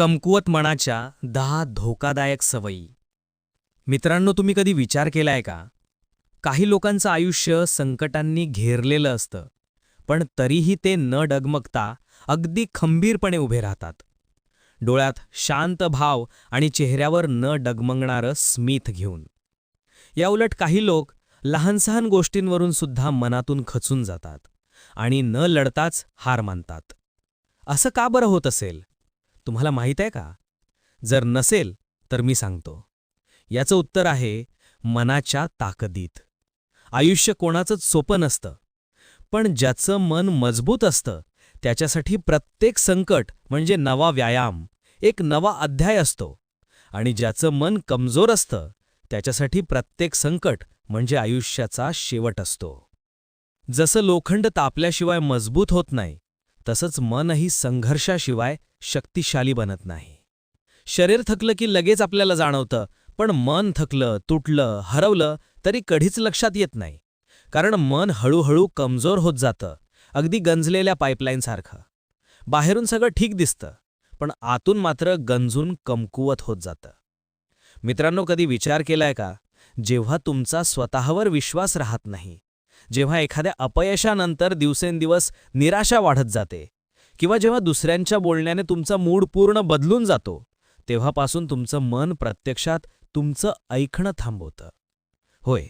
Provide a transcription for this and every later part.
कमकुवत मनाच्या दहा धोकादायक सवयी. मित्रांनो तुम्ही कधी विचार केलाय का? काही लोकांचं आयुष्य संकटांनी घेरलेलं असतं पण तरीही ते न डगमगता अगदी खंबीरपणे उभे राहतात. डोळ्यात शांत भाव आणि चेहऱ्यावर न डगमगणारं स्मित घेऊन. याउलट काही लोक लहानसहान गोष्टींवरून सुद्धा मनातून खचून जातात आणि न लढताच हार मानतात. असं का बरं होत असेल? तुम्हाला माहीत आहे का? जर नसेल तर मी सांगतो. याचं उत्तर आहे मनाच्या ताकदीत. आयुष्य कोणाचंच सोपं नसतं. पण ज्याचं मन मजबूत असतं त्याच्यासाठी प्रत्येक संकट म्हणजे नवा व्यायाम एक नवा अध्याय असतो. आणि ज्याचं मन कमजोर असतं त्याच्यासाठी प्रत्येक संकट म्हणजे आयुष्याचा शेवट असतो. जसं लोखंड तापल्याशिवाय मजबूत होत नाही तसंच मनही संघर्षाशिवाय शक्तिशाली बनत नाही. शरीर थकलं की लगेच आपल्याला जाणवतं पण मन थकलं तुटलं हरवलं तरी कधीच लक्षात येत नाही. कारण मन हळूहळू कमजोर होत जातं अगदी गंजलेल्या पाईपलाईनसारखं बाहेरून सगळं ठीक दिसतं पण आतून मात्र गंजून कमकुवत होत जातं. मित्रांनो कधी विचार केलाय का? जेव्हा तुमचा स्वतःवर विश्वास राहत नाही जेव्हा एखाद्या अपयशानंतर दिवसेंदिवस निराशा वाढत जाते किंवा जेव्हा दुसऱ्यांच्या बोलण्याने तुमचा मूड पूर्ण बदलून जातो तेव्हापासून तुमचं मन प्रत्यक्षात तुमचं ऐकणं थांबवतं. होय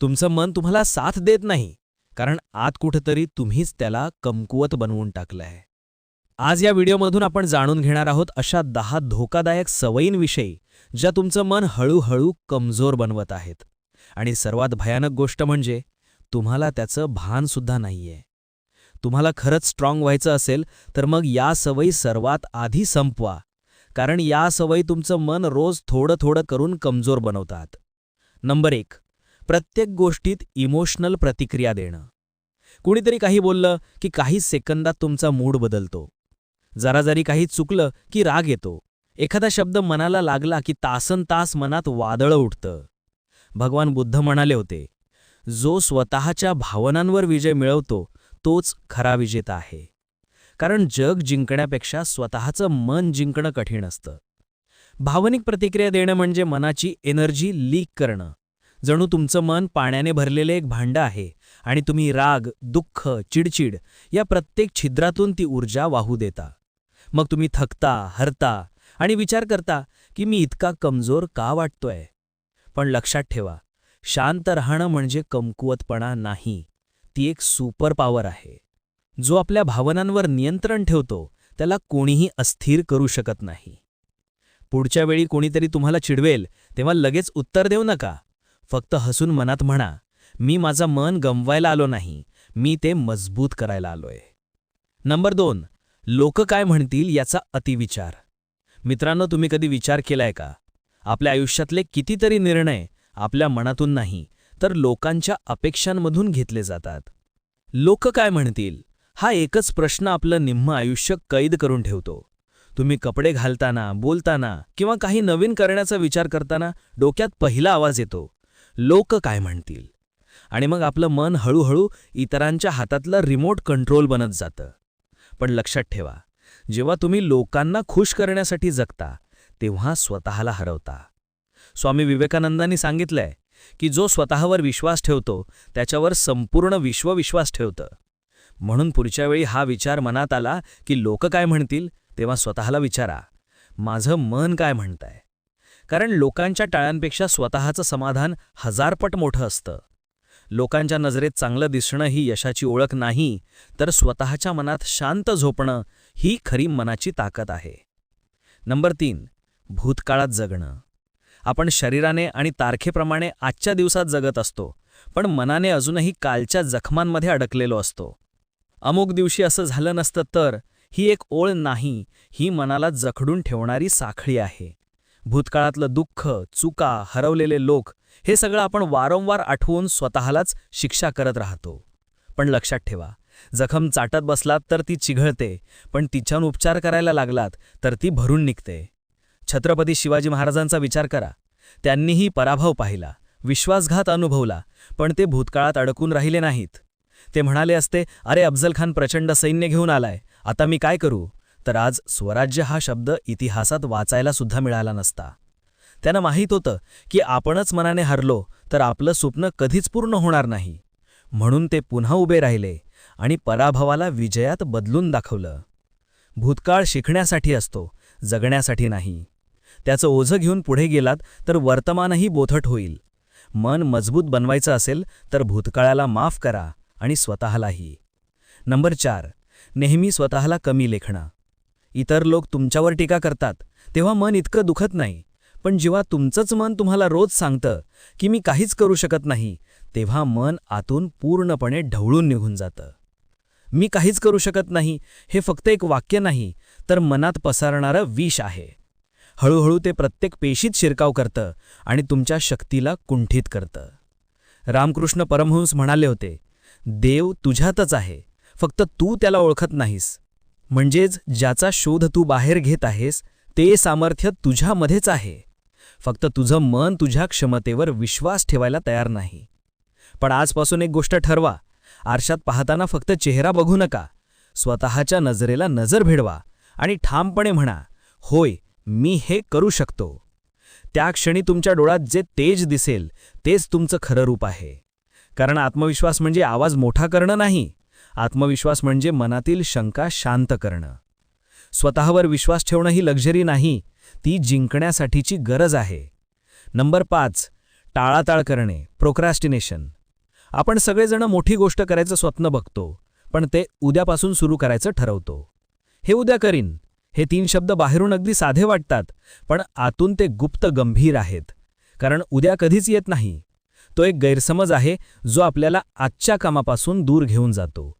तुमचं मन तुम्हाला साथ देत नाही कारण आत कुठंतरी तुम्हीच त्याला कमकुवत बनवून टाकलंय. आज या व्हिडिओमधून आपण जाणून घेणार आहोत अशा दहा धोकादायक सवयींविषयी ज्या तुमचं मन हळूहळू कमजोर बनवत आहेत. आणि सर्वात भयानक गोष्ट म्हणजे तुम्हाला त्याचं भानसुद्धा नाहीये. तुम्हाला खरंच स्ट्रॉंग व्हायचं असेल तर मग या सवयी सर्वात आधी संपवा. कारण या सवयी तुमचं मन रोज थोडं थोडं करून कमजोर बनवतात. नंबर एक प्रत्येक गोष्टीत इमोशनल प्रतिक्रिया देणं. कुणीतरी काही बोललं की काही सेकंदात तुमचा मूड बदलतो. जरा जरी काही चुकलं की राग येतो. एखादा शब्द मनाला लागला की तासन तास मनात वादळं उठतं. भगवान बुद्ध म्हणाले होते जो स्वतःच्या भावनांवर विजय मिळवतो तोच खरा विजेता आहे. कारण जग जिंकण्यापेक्षा स्वतःचं मन जिंकणं कठीण असतं. भावनिक प्रतिक्रिया देणं म्हणजे मनाची एनर्जी लीक करणं. जणू तुमचं मन पाण्याने भरलेले एक भांडं आहे आणि तुम्ही राग दुःख चिडचिड या प्रत्येक छिद्रातून ती ऊर्जा वाहू देता. मग तुम्ही थकता हरता आणि विचार करता की मी इतका कमजोर का वाटतोय? पण लक्षात ठेवा शांत राहणं म्हणजे कमकुवतपणा नाही. ती एक सुपर पॉवर आहे. जो आपल्या भावनांवर नियंत्रण ठेवतो त्याला कोणीही अस्थिर करू शकत नाही. पुढच्या वेळी कोणीतरी तुम्हाला चिडवेल तेव्हा लगेच उत्तर देऊ नका. फक्त हसून मनात म्हणा मी माझं मन गमवायला आलो नाही मी ते मजबूत करायला आलोय. नंबर दोन लोक काय म्हणतील याचा अतिविचार. मित्रांनो तुम्ही कधी विचार केलाय का? आपल्या आयुष्यातले कितीतरी निर्णय आपल्या मनातून नाही तर लोकांच्या अपेक्षांमधून घेतले जातात. लोक काय म्हणतील? हा एकच प्रश्न आपलं निम्म आयुष्य कैद करून ठेवतो. तुम्ही कपडे घालताना बोलताना किंवा काही नवीन करण्याचा विचार करताना डोक्यात पहिला आवाज येतो. लोक काय म्हणतील? आणि मग आपलं मन हळूहळू इतरांच्या हातातलं रिमोट कंट्रोल बनत जातं. पण लक्षात ठेवा जेव्हा तुम्ही लोकांना खुश करण्यासाठी जगता तेव्हा स्वतःला हरवता. स्वामी विवेकानंदांनी सांगितलंय की जो स्वतःवर विश्वास ठेवतो त्याच्यावर संपूर्ण विश्व विश्वास ठेवतं. म्हणून पुढच्या वेळी हा विचार मनात आला की लोक काय म्हणतील तेव्हा स्वतःला विचारा. माझं मन काय म्हणतंय? कारण लोकांच्या टाळ्यांपेक्षा स्वतःचं समाधान हजारपट मोठं असतं. लोकांच्या नजरेत चांगलं दिसणं ही यशाची ओळख नाही तर स्वतःच्या मनात शांत झोपणं ही खरी मनाची ताकद आहे. नंबर तीन भूतकाळात जगणं. आपण शरीराने आणि तारखेप्रमाणे आजच्या दिवसात जगत असतो पण मनाने अजूनही कालच्या जखमांमध्ये अडकलेलो असतो. अमुक दिवशी असं झालं नसतं तर ही एक ओळ नाही ही मनाला जखडून ठेवणारी साखळी आहे. भूतकाळातलं दुःख चुका हरवलेले लोक हे सगळं आपण वारंवार आठवून स्वतःलाच शिक्षा करत राहतो. पण लक्षात ठेवा जखम चाटत बसलात तर ती चिघळते पण तिच्यावर उपचार करायला लागलात तर ती भरून निघते. छत्रपती शिवाजी महाराजांचा विचार करा. त्यांनीही पराभव पाहिला विश्वासघात अनुभवला पण ते भूतकाळात अडकून राहिले नाहीत. ते म्हणाले असते अरे अफजल खान प्रचंड सैन्य घेऊन आलाय आता मी काय करू? तर आज स्वराज्य हा शब्द इतिहासात वाचायला सुद्धा मिळाला नसता. त्यांना माहीत होतं की आपणच मनाने हरलो तर आपलं स्वप्न कधीच पूर्ण होणार नाही. म्हणून ते पुन्हा उभे राहिले आणि पराभवाला विजयात बदलून दाखवलं. भूतकाळ शिकण्यासाठी असतो जगण्यासाठी नाही. त्याचं ओझं घेऊन पुढे गेलात तर वर्तमानही बोथट होईल. मन मजबूत बनवायचं असेल तर भूतकाळाला माफ करा आणि स्वतःलाही. नंबर चार. नेहमी स्वतःला कमी लेखणं. इतर लोक तुमच्यावर टीका करतात तेव्हा मन इतकं दुखत नाही. पण जेव्हा तुमचंच मन तुम्हाला रोज सांगतं की मी काहीच करू शकत नाही तेव्हा मन आतून पूर्णपणे ढवळून निघून जातं. मी काहीच करू शकत नाही हे फक्त एक वाक्य नाही तर मनात पसरणारं विष आहे. हळूहळू ते प्रत्येक पेशीत शिरकाव करतं आणि तुमच्या शक्तीला कुंठित करतं. रामकृष्ण परमहंस म्हणाले होते देव तुझ्यातच आहे फक्त तू त्याला ओळखत नाहीस. म्हणजेच ज्याचा शोध तू बाहेर घेत आहेस ते सामर्थ्य तुझ्यामध्येच आहे. फक्त तुझं मन तुझ्या क्षमतेवर विश्वास ठेवायला तयार नाही. पण आजपासून एक गोष्ट ठरवा आरशात पाहताना फक्त चेहरा बघू नका. स्वतःच्या नजरेला नजर भिडवा आणि ठामपणे म्हणा होय मी हे करू शकतो. त्या क्षणी तुमच्या डोळ्यात जे तेज दिसेल तेच तुमचं खरं रूप आहे. कारण आत्मविश्वास म्हणजे आवाज मोठा करणं नाही. आत्मविश्वास म्हणजे मनातील शंका शांत करणं. स्वतःवर विश्वास ठेवणं ही लक्झरी नाही ती जिंकण्यासाठीची गरज आहे. नंबर पाच टाळाटाळ करणे प्रोक्रॅस्टिनेशन आपण सगळेजण मोठी गोष्ट करायचं स्वप्न बघतो पण ते उद्यापासून सुरू करायचं ठरवतो. हे उद्या करीन. हे तीन शब्द बाहेरून अगदी साधे वाटतात पण आतून ते गुप्त गंभीर आहेत. कारण उद्या कधीच येत नाही. तो एक गैरसमज आहे जो आपल्याला आजच्या कामापासून दूर घेऊन जातो.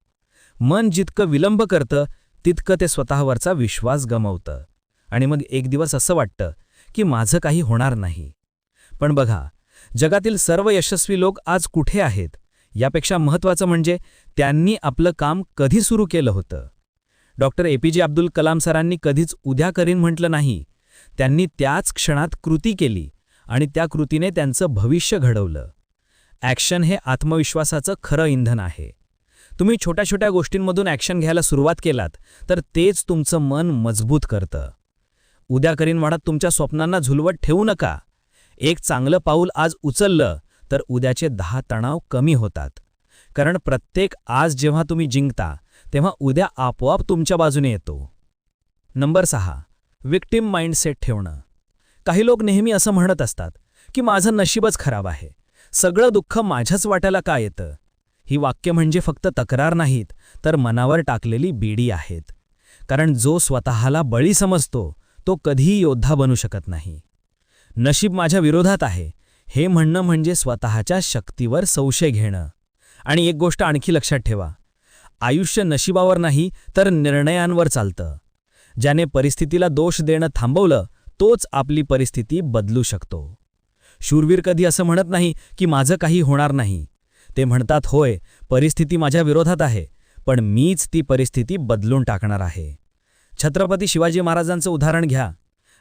मन जितकं विलंब करतं तितकं ते स्वतःवरचा विश्वास गमवतं. आणि मग एक दिवस असं वाटतं की माझं काही होणार नाही. पण बघा जगातील सर्व यशस्वी लोक आज कुठे आहेत? यापेक्षा महत्त्वाचं म्हणजे त्यांनी आपलं काम कधी सुरू केलं होतं? Doctor A. P. J. Abdul Kalam सरांनी कधीच उद्या करीन म्हटलं नाही. त्यांनी त्याच क्षणात कृती केली आणि त्या कृतीने त्यांचं भविष्य घडवलं. ॲक्शन हे आत्मविश्वासाचं खरं इंधन आहे. तुम्ही छोट्या छोट्या गोष्टींमधून ॲक्शन घ्यायला सुरुवात केलात तर तेच तुमचं मन मजबूत करतं. उद्या करीन वाढत तुमच्या स्वप्नांना झुलवत ठेवू नका. एक चांगलं पाऊल आज उचललं तर उद्याचे दहा तणाव कमी होतात. कारण प्रत्येक आज जेव्हा तुम्ही जिंकता तेव्हा उद्या आपोआप तुमच्या बाजूने येतो. नंबर सहा. विक्टिम माइंडसेट ठेवणं. काही लोक नेहमी असं म्हणत असतात की माझं नशीबच खराब आहे. सगळं दुःख माझ्याच वाट्याला का येतं? ही वाक्य म्हणजे फक्त तक्रार नाहीत तर मनावर टाकलेली बीडी आहेत. कारण जो स्वतःला बळी समजतो तो कधीही योद्धा बनू शकत नाही. नशीब माझ्या विरोधात आहे. हे म्हणणं म्हणजे स्वतःच्या शक्तीवर संशय घेणं. आणि एक गोष्ट आणखी लक्षात ठेवा. आयुष्य नशिबावर नाही तर निर्णयांवर चालतं. ज्याने परिस्थितीला दोष देणं थांबवलं तोच आपली परिस्थिती बदलू शकतो. शूरवीर कधी असं म्हणत नाही की माझं काही होणार नाही. ते म्हणतात होय परिस्थिती माझ्या विरोधात आहे पण मीच ती परिस्थिती बदलून टाकणार आहे. छत्रपती शिवाजी महाराजांचं उदाहरण घ्या.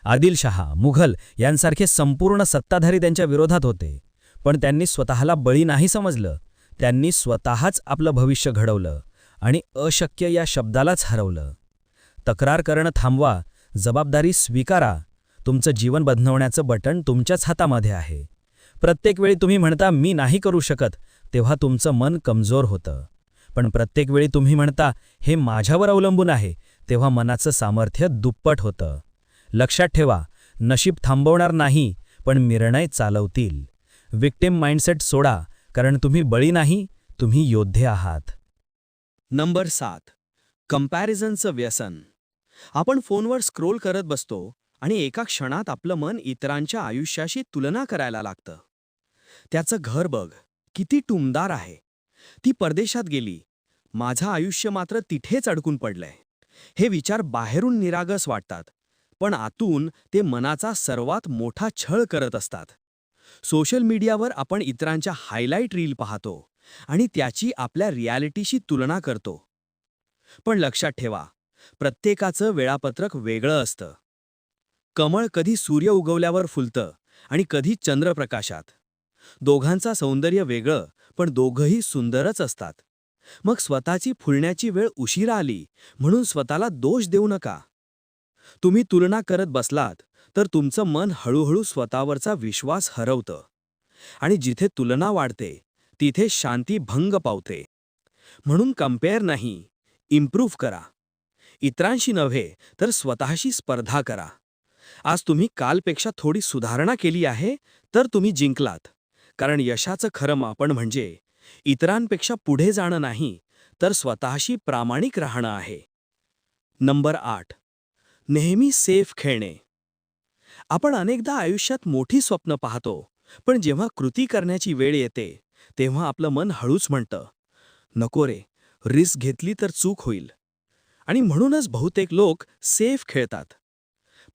आदिलशहा मुघल यांसारखे संपूर्ण सत्ताधारी त्यांच्या विरोधात होते पण त्यांनी स्वतःला बळी नाही समजलं. त्यांनी स्वतःच आपलं भविष्य घडवलं. आणि अशक्य या शब्दालाच हरवलं. तक्रार करणं थांबवा जबाबदारी स्वीकारा तुमचं जीवन बदलवण्याचं बटण तुमच्याच हातामध्ये आहे. प्रत्येक वेळी तुम्ही म्हणता मी नाही करू शकत तेव्हा तुमचं मन कमजोर होतं. पण प्रत्येक वेळी तुम्ही म्हणता हे माझ्यावर अवलंबून आहे तेव्हा मनाचं सामर्थ्य दुप्पट होतं. लक्षात ठेवा नशीब थांबवणार नाही पण निर्णय चालवतील. विक्टिम माइंडसेट सोडा कारण तुम्ही बळी नाही तुम्ही योद्धे आहात. नंबर सात. कंपॅरिझनचं व्यसन. आपण फोनवर स्क्रोल करत बसतो आणि एका क्षणात आपलं मन इतरांच्या आयुष्याशी तुलना करायला लागतं. त्याचं घर बघ किती टुमदार आहे. ती परदेशात गेली. माझं आयुष्य मात्र तिथेच अडकून पडलंय. हे विचार बाहेरून निरागस वाटतात पण आतून ते मनाचा सर्वात मोठा छळ करत असतात. सोशल मीडियावर आपण इतरांच्या हायलाईट रील पाहतो. आणि त्याची आपल्या रियालिटीशी तुलना करतो. पण लक्षात ठेवा प्रत्येकाचं वेळापत्रक वेगळं असतं. कमळ कधी सूर्य उगवल्यावर फुलतं आणि कधी चंद्रप्रकाशात. दोघांचा सौंदर्य वेगळं पण दोघंही सुंदरच असतात. मग स्वतःची फुलण्याची वेळ उशिरा आली म्हणून स्वतःला दोष देऊ नका. तुम्ही तुलना करत बसलात तर तुमचं मन हळूहळू स्वतःवरचा विश्वास हरवतं. आणि जिथे तुलना वाढते तिथे शांती भंग पावते. म्हणून कंपेअर नाही इम्प्रूव्ह करा. इतरांशी नव्हे तर स्वतःशी स्पर्धा करा. आज तुम्ही कालपेक्षा थोडी सुधारणा केली आहे तर तुम्ही जिंकलात. कारण यशाचं खरं मापण म्हणजे इतरांपेक्षा पुढे जाणं नाही तर स्वतःशी प्रामाणिक राहणं आहे. नंबर आठ. नेहमी सेफ खेळणे. आपण अनेकदा आयुष्यात मोठी स्वप्न पाहतो पण जेव्हा कृती करण्याची वेळ येते तेव्हा आपलं मन हळूच म्हणतं नको रे रिस्क घेतली तर चूक होईल. आणि म्हणूनच बहुतेक लोक सेफ खेळतात.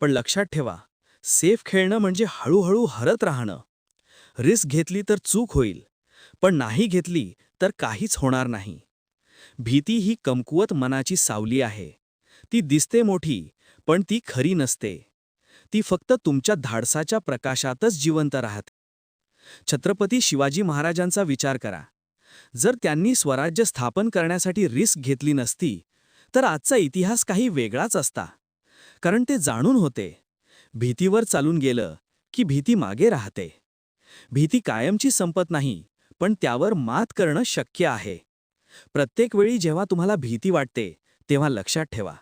पण लक्षात ठेवा सेफ खेळणं म्हणजे हळूहळू हरत राहणं. रिस्क घेतली तर चूक होईल पण नाही घेतली तर काहीच होणार नाही. भीती ही कमकुवत मनाची सावली आहे. ती दिसते मोठी पण ती खरी नसते. ती फक्त तुमच्या धाडसाच्या प्रकाशातच जिवंत राहते. छत्रपती शिवाजी महाराजांचा विचार करा. जर त्यांनी स्वराज्य स्थापन करण्यासाठी रिस्क घेतली नसती तर आजचा इतिहास काही वेगळाच असता. कारण ते जाणून होते भीतीवर चालून गेलं की भीती मागे राहते. भीती कायमची संपत नाही पण त्यावर मात करणं शक्य आहे. प्रत्येक वेळी जेव्हा तुम्हाला भीती वाटते तेव्हा लक्षात ठेवा.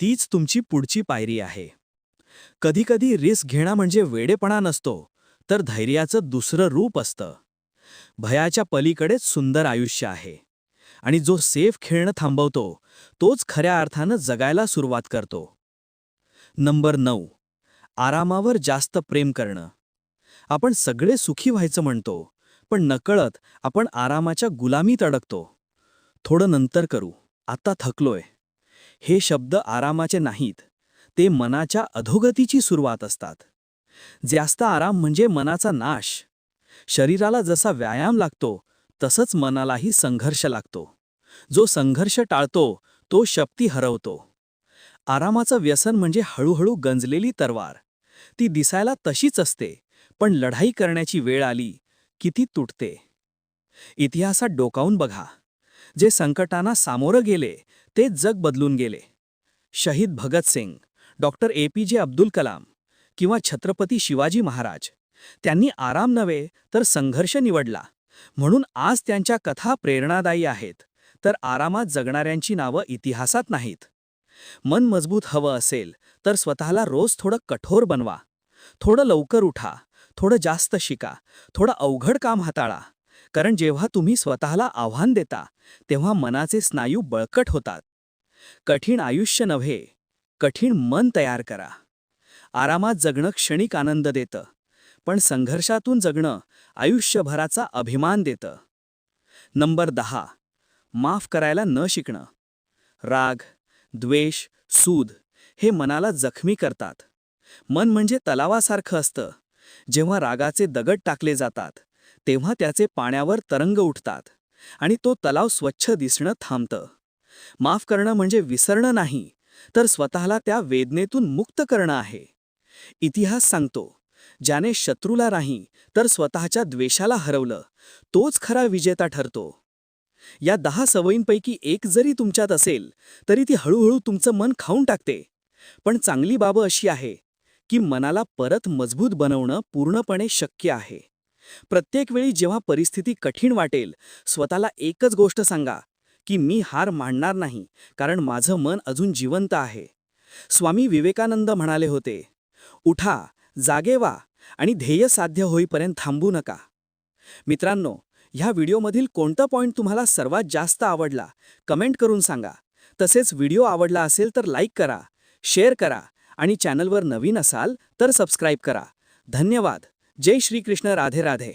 तीच तुमची पुढची पायरी आहे. कधीकधी रिस्क घेणं म्हणजे वेडेपणा नसतो तर धैर्याचं दुसरं रूप असतं. भयाच्या पलीकडेच सुंदर आयुष्य आहे. आणि जो सेफ खेळणं थांबवतो तोच खऱ्या अर्थानं जगायला सुरुवात करतो. नंबर नऊ. आरामावर जास्त प्रेम करणं. आपण सगळे सुखी व्हायचं म्हणतो पण नकळत आपण आरामाच्या गुलामीत अडकतो. थोडं नंतर करू. आता थकलोय. हे शब्द आरामाचे नाहीत ते मनाच्या अधोगतीची सुरुवात असतात. जास्त आराम म्हणजे मनाचा नाश. शरीराला जसा व्यायाम लागतो तसंच मनालाही संघर्ष लागतो. जो संघर्ष टाळतो तो शक्ती हरवतो. आरामाचं व्यसन म्हणजे हळूहळू गंजलेली तरवार. ती दिसायला तशीच असते पण लढाई करण्याची वेळ आली की ती तुटते. इतिहासात डोकावून बघा. जे संकटांना सामोरं गेले ते जग बदलून गेले. शहीद Bhagat Singh doctor A P J Abdul Kalam. किंवा छत्रपती शिवाजी महाराज. त्यांनी आराम नव्हे तर संघर्ष निवडला. म्हणून आज त्यांच्या कथा प्रेरणादायी आहेत. तर आरामात जगणाऱ्यांची नावं इतिहासात नाहीत. मन मजबूत हवं असेल तर स्वतःला रोज थोडं कठोर बनवा. थोडं लवकर उठा. थोडं जास्त शिका. थोडं अवघड काम हाताळा. कारण जेव्हा तुम्ही स्वतःला आव्हान देता तेव्हा मनाचे स्नायू बळकट होतात. कठीण आयुष्य नव्हे कठीण मन तयार करा. आरामात जगणं क्षणिक आनंद देतं. पण संघर्षातून जगणं आयुष्यभराचा अभिमान देतं. नंबर दहा. माफ करायला न शिकणं. राग द्वेष सूद हे मनाला जखमी करतात. मन म्हणजे तलावासारखं असतं. जेव्हा रागाचे दगड टाकले जातात तेव्हा त्याचे पाण्यावर तरंग उठतात आणि तो तलाव स्वच्छ दिसणं थांबतं. माफ करणं म्हणजे विसरणं नाही तर स्वतःला त्या वेदनेतून मुक्त करणं आहे. इतिहास सांगतो. ज्याने शत्रूला नाही तर स्वतःच्या द्वेषाला हरवलं. तोच खरा विजेता ठरतो. या दहा सवयींपैकी एक जरी तुमच्यात असेल तरी ती हळूहळू तुमचं मन खाऊन टाकते. पण चांगली बाब अशी आहे की मनाला परत मजबूत बनवणं पूर्णपणे शक्य आहे. प्रत्येक वेळी जेव्हा परिस्थिती कठीण वाटेल स्वतःला एकच गोष्ट सांगा की मी हार मानणार नाही कारण माझं मन अजून जिवंत आहे. स्वामी विवेकानंद म्हणाले होते उठा जागे व्हा आणि ध्येय साध्य होईपर्यंत थांबू नका. मित्रांनो ह्या व्हिडिओमधील कोणता पॉईंट तुम्हाला सर्वात जास्त आवडला कमेंट करून सांगा. तसेच व्हिडिओ आवडला असेल तर लाईक करा शेअर करा आणि चॅनलवर नवीन असाल तर सबस्क्राईब करा. धन्यवाद. जय श्रीकृष्ण. राधे राधे.